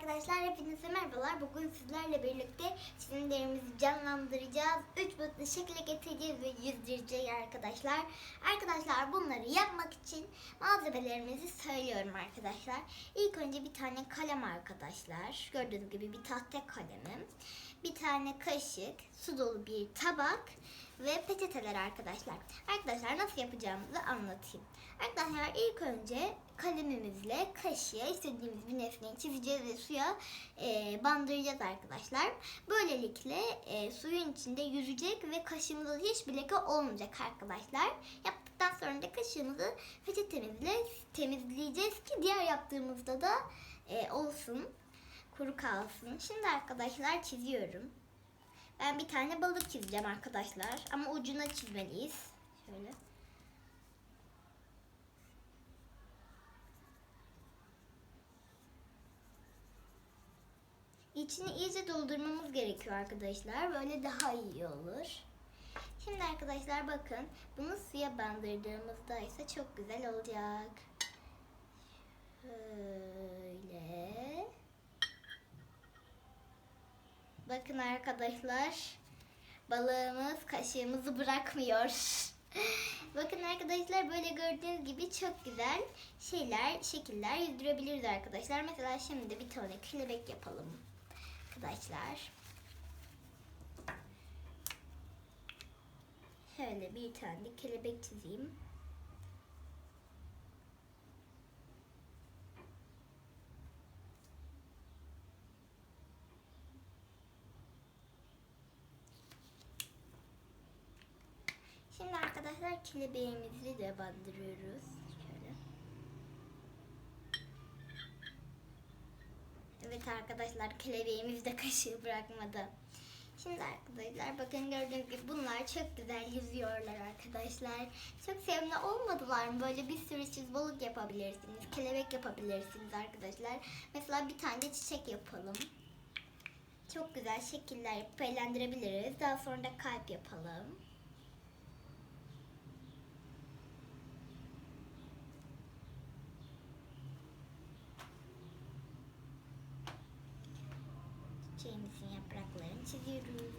arkadaşlar, hepinize merhabalar. Bugün sizlerle birlikte çizimlerimizi canlandıracağız. Üç boyutlu şekilde getireceğiz ve yüzdüreceğiz arkadaşlar. Arkadaşlar bunları yapmak için malzemelerimizi söylüyorum arkadaşlar. İlk önce bir tane kalem arkadaşlar. Gördüğünüz gibi bir tahta kalemim. Bir tane kaşık, su dolu bir tabak ve peçeteler arkadaşlar. Arkadaşlar nasıl yapacağımızı anlatayım. Arkadaşlar ilk önce kalemimizle kaşığa istediğimiz bir nesneyi çizeceğiz ve suya e, bandıracağız arkadaşlar. Böylelikle e, suyun içinde yüzecek ve kaşığımızda hiçbir leke olmayacak arkadaşlar. Yaptıktan sonra da kaşığımızı peçetemizle temizleyeceğiz ki diğer yaptığımızda da e, olsun kuru kalsın. Şimdi arkadaşlar çiziyorum. Ben bir tane balık çizeceğim arkadaşlar. Ama ucuna çizmeliyiz. Şöyle. İçini iyice doldurmamız gerekiyor arkadaşlar. Böyle daha iyi olur. Şimdi arkadaşlar bakın. Bunu suya bandırdığımızda ise çok güzel olacak. Şöyle. Bakın arkadaşlar. Balığımız kaşığımızı bırakmıyor. Bakın arkadaşlar böyle gördüğünüz gibi çok güzel şeyler, şekiller yüzdürebiliriz arkadaşlar. Mesela şimdi bir tane kelebek yapalım arkadaşlar. Şöyle bir tane kelebek çizeyim. Şimdi arkadaşlar kelebeğimizi de bandırıyoruz. Şöyle. Evet arkadaşlar kelebeğimiz de kaşığı bırakmadı. Şimdi arkadaşlar bakın gördüğünüz gibi bunlar çok güzel yüzüyorlar arkadaşlar. Çok sevimli olmadılar mı? Böyle bir sürü çiz balık yapabilirsiniz. Kelebek yapabilirsiniz arkadaşlar. Mesela bir tane de çiçek yapalım. Çok güzel şekiller yapıp eğlendirebiliriz. Daha sonra da kalp yapalım. Çiziyoruz.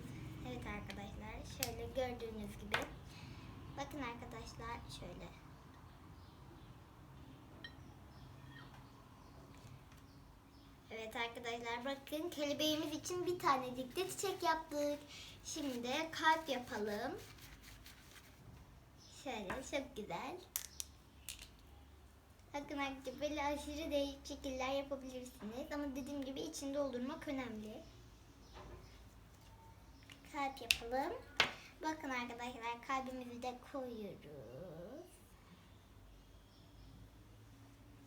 Evet arkadaşlar şöyle gördüğünüz gibi. Bakın arkadaşlar şöyle. Evet arkadaşlar bakın kelebeğimiz için bir tanecik de çiçek yaptık. Şimdi kalp yapalım. Şöyle çok güzel. Bakın arkadaşlar böyle aşırı değişik şekiller yapabilirsiniz. Ama dediğim gibi içinde doldurmak önemli. Kalp yapalım. Bakın arkadaşlar kalbimizi de koyuyoruz.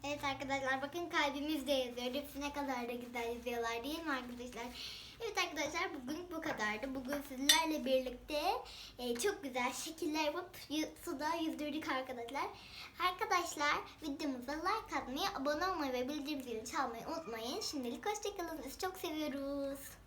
Evet arkadaşlar bakın kalbimiz de yazıyor. Hepsi ne kadar da güzel yazıyorlar değil mi arkadaşlar? Evet arkadaşlar bugün bu kadardı. Bugün sizlerle birlikte e, çok güzel şekiller yapıp suda yüzdürdük arkadaşlar. Arkadaşlar videomuza like atmayı, abone olmayı ve bildirim zilini çalmayı unutmayın. Şimdilik hoşçakalın. Sizi çok seviyoruz.